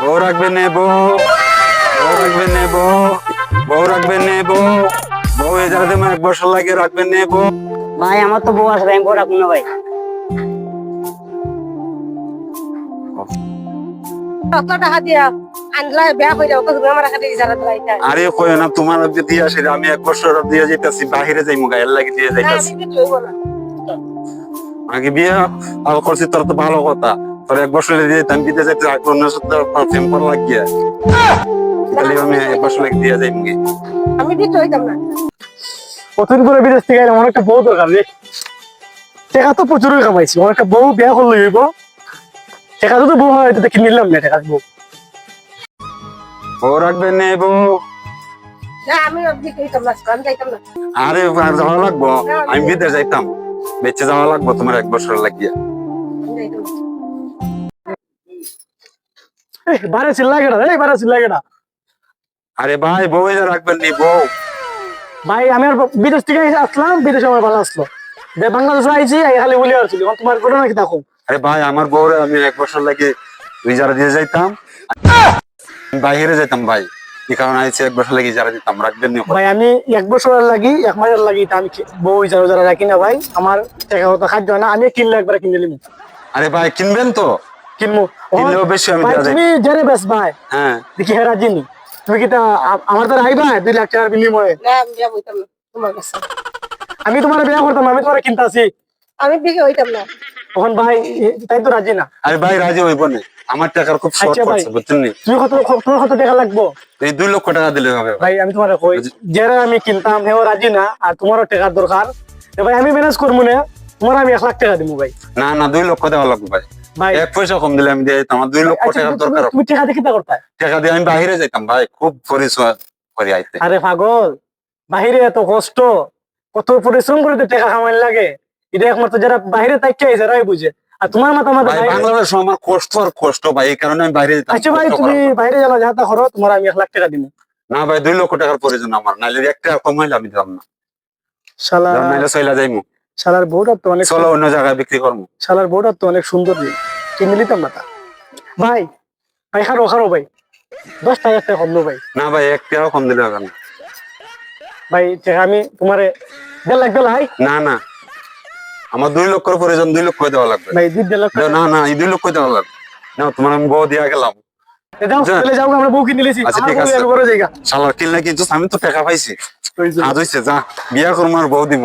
বউ রাখবে নে বউ রাখবে নে বউ বউ রাখবে নে বউ বউ এই জায়গাতে আমার এক বছর লাগে রাখবে নে বউ ভাই আমার তো বউ আছে ভাই আমি বউ রাখব না ভাই। আরে কই না তোমার অব্দি দিয়ে আসি আমি এক বছর দিয়ে যাইতাছি বাহিরে যাইমু গায়ের লাগি দিয়ে যাইতাছি। আগে বিয়ে করছি তোর তো ভালো কথা। এক বছর দিয়ে আমি দিতে যাইতে অন্য সাথে করা লাগিয়া তাহলে আমি এক বছর লাগে দিয়ে যাইমু গে। আমি হইতাম না। কতদিন করে বিদেশ থেকে এলাম অনেকটা বউ দরকার রে। টাকা তো প্রচুরই কামাইছি। অনেকটা বউ বিয়া করলে হইব। টাকা তো বউ হয় এটা কিনে নিলাম না টাকা বউ? বউ রাখবে নে বউ। আমি অবধি হইতাম না আমি যাইতাম না। আরে আর যাওয়া লাগবো? আমি বিদেশ যাইতাম। বেঁচে যাওয়া লাগবো তোমার এক বছর লাগিয়া। বারে চিল্লা গেটা এই বারে চিল্লা গেটা আরে ভাই বউ এনে রাখবেন নি বউ। ভাই আমি আর বিদেশ থেকে আসলাম বিদেশে আমার ভালো আসলো। যে বাংলাদেশে আইছি খালি বলি আসছিল তোমার ঘটনা কি দেখো? আরে ভাই আমার বউরে আমি এক বছর লাগে ইজারা দিয়ে যাইতাম। বাইরে যাইতাম ভাই। এই কারণে আইছি এক বছর লাগে ইজারা দিতাম। রাখবেন নি ভাই আমি এক বছরের লাগি এক মাসের লাগি আমি বউ যারা যারা রাখি না ভাই। আমার টাকা তো খাদ্য না আমি কিনলে একবার কিনে নিলাম আরে ভাই কিনবেন তো? কিনবো কিনলেও বেশি আমি দেওয়া যায়। তুমি জেনে বেশ ভাই। হ্যাঁ। দেখি হেরা জিনি তুমি কি তা আমার তো আইবা দুই লাখ টাকার বিনিময়ে। না আমি বিয়া হইতাম না তোমার কাছে। আমি তোমার বিয়ে করতাম আমি তোমার কিনতে আসি। আমি বিয়ে হইতাম না। তখন ভাই তাই তো রাজি না। আরে ভাই রাজি হইব না। আমার টাকার খুব শর্ট আচ্ছা পড়ছে বুঝছেন নি? তুমি কত তোমার কত টাকা লাগবো? এই দুই লক্ষ টাকা দিলে হবে। ভাই। আমি তোমার কই যারা আমি কিনতাম হেও রাজি না আর তোমারও টাকার দরকার। ভাই আমি ম্যানেজ করব না তোমার আমি এক লাখ টাকা দিব ভাই। না না দুই লক্ষ দেওয়া লাগবে ভাই। এক পয়সা কম দিলে আমি দিয়ে আমার দুই লক্ষ আচ্ছা, টাকার দরকার তুমি টাকা টাকা দিয়ে আমি যাইতাম ভাই খুব পরিশ্রম করে আইতে। আরে পাগল বাহিরে এত কষ্ট কত পরিশ্রম করে টাকা কামাই লাগে। এটা একমাত্র যারা বাইরে থাকতে আইছে এরাই বুঝে। আর তোমার মাথা মাথা ভাই? বাংলাদেশ আমার কষ্ট আর কষ্ট ভাই এই কারণে আমি বাইরে যেতাম আচ্ছা ভাই তুমি করার। বাইরে জানো যাতা করো তোমার আমি এক লাখ টাকা দিব না ভাই দুই লক্ষ টাকার প্রয়োজন আমার নাইলে এক টাকা কমাইলে আমি দিলাম না। শালা নাইলে চইলা যাইমু। শালার বউটা তো অনেক চলো অন্য জায়গায় বিক্রি করব শালার বউটা তো অনেক সুন্দর। রে কিনে নিতাম না ভাই ভাই খারো খারো ভাই। দশ টাকা একটা কম ভাই। না ভাই এক টাকাও কম দিলে হবে না। ভাই আমি তোমারে দেড় লাখ দিলাই না না। আমার দুই লক্ষর প্রয়োজন দুই লক্ষ দেওয়া লাগবে। ভাই দুই দেড় টাকা। না না এই দুই লক্ষ দেওয়া লাগবে। না তোমার আমি বউ দিয়া গেলাম। যাও। চলে যাও আমরা বউ কিনে নিয়েছি আচ্ছা, ঠিক আছে। কিনলে কিন্তু আমি তো টাকা পাইছি। আজ হইছে যা বিয়া করব আর বউ দিব